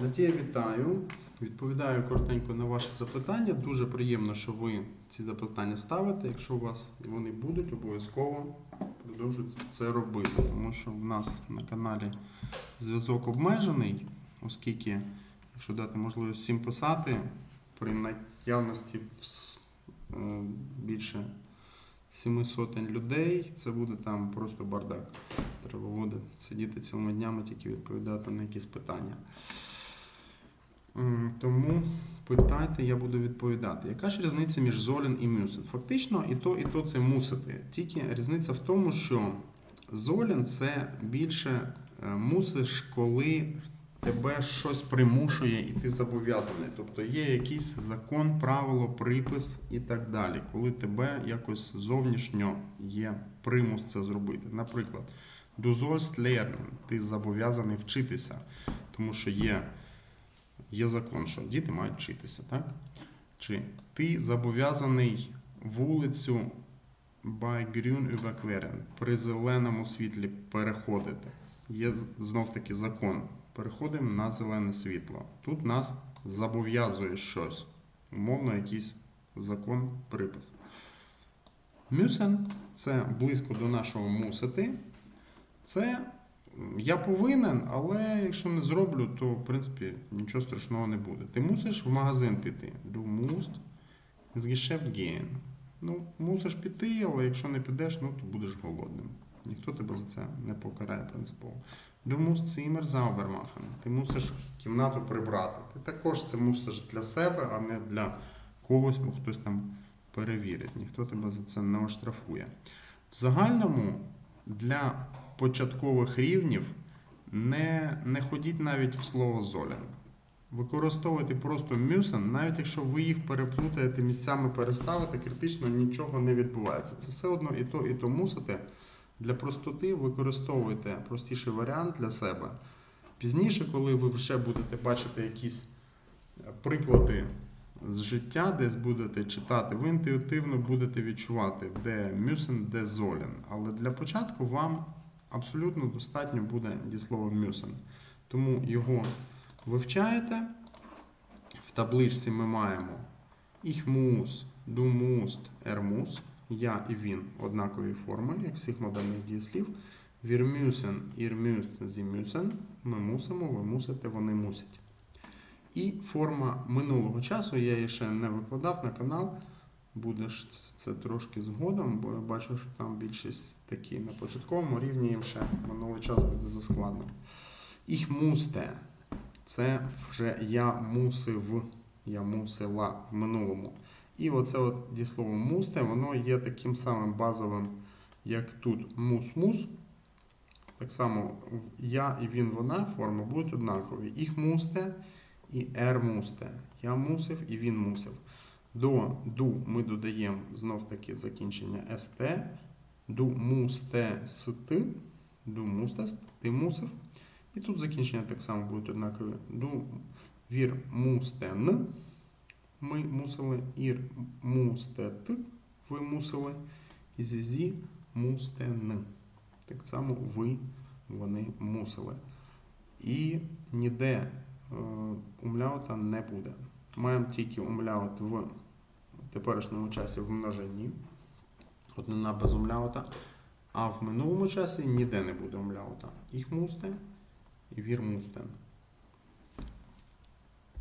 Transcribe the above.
Надія, вітаю. Відповідаю коротенько на ваші запитання. Дуже приємно, що ви ці запитання ставите. Якщо у вас вони будуть, обов'язково продовжуйте це робити. Тому що в нас на каналі зв'язок обмежений, оскільки, якщо дати можливість всім писати, при наявності е, більше семи сотень людей, це буде там просто бардак. Треба буде сидіти цілими днями, тільки відповідати на якісь питання. Тому питайте, я буду відповідати. Яка ж різниця між золін і мюсен? Фактично, і то, і то це мусити. Тільки різниця в тому, що золін це більше е, мусиш, коли тебе щось примушує і ти зобов'язаний. Тобто є якийсь закон, правило, припис і так далі, коли тебе якось зовнішньо є примус це зробити. Наприклад, du sollst lernen, ти зобов'язаний вчитися, тому що є, є закон, що діти мають вчитися, так? Чи ти зобов'язаний вулицю by grün überqueren, при зеленому світлі переходити. Є знов таки закон. Переходимо на зелене світло. Тут нас зобов'язує щось. Умовно, якийсь закон, припис. Мюсен це близько до нашого мусити. Це я повинен, але якщо не зроблю, то в принципі нічого страшного не буде. Ти мусиш в магазин піти. Du musst ins Geschäft gehen. Ну, мусиш піти, але якщо не підеш, ну то будеш голодним. Ніхто тебе за це не покарає принципово. Du musst Zimmer sauber machen. Ти мусиш кімнату прибрати. Ти також це мусиш для себе, а не для когось, бо хтось там перевірить. Ніхто тебе за це не оштрафує. В загальному для початкових рівнів не, не ходіть навіть в слово золян. Використовуйте просто мюсен, навіть якщо ви їх переплутаєте місцями переставите, критично нічого не відбувається. Це все одно і то, і то мусите. Для простоти використовуйте простіший варіант для себе. Пізніше, коли ви вже будете бачити якісь е, приклади з життя, десь будете читати, ви інтуїтивно будете відчувати, де мюсен, де золін. Але для початку вам абсолютно достатньо буде дієслово мюсен. Тому його вивчаєте. В табличці ми маємо musst, er muss, я і він однакові форми, як всіх модельних дієслів. Müsst, sie müssen. Ми мусимо, ви мусите, вони мусять. І форма минулого часу, я її ще не викладав на канал. Буде це трошки згодом, бо я бачу, що там більшість такі на початковому рівні їм ще минулий час буде заскладно. Ich musste. Це вже я мусив, я мусила в минулому. І оце от дієслово мусте, воно є таким самим базовим, як тут мус-мус. Так само я і він, вона форми будуть однакові. Їх мусте і ер мусте. Я мусив і він мусив. До ду ми додаємо знов таки закінчення ст. Ду мусте сти. Ду мустест, ти мусив. І тут закінчення так само будуть однакові. Ду вір мустен. Ми мусили. Ір мустет. Ви мусили. І зізі мустен. Так само ви, вони мусили. І ніде умляута не буде. Маємо тільки умляут в теперішньому часі в множині. Однина без умляута. А в минулому часі ніде не буде умляута. Їх мусте і вір мустен.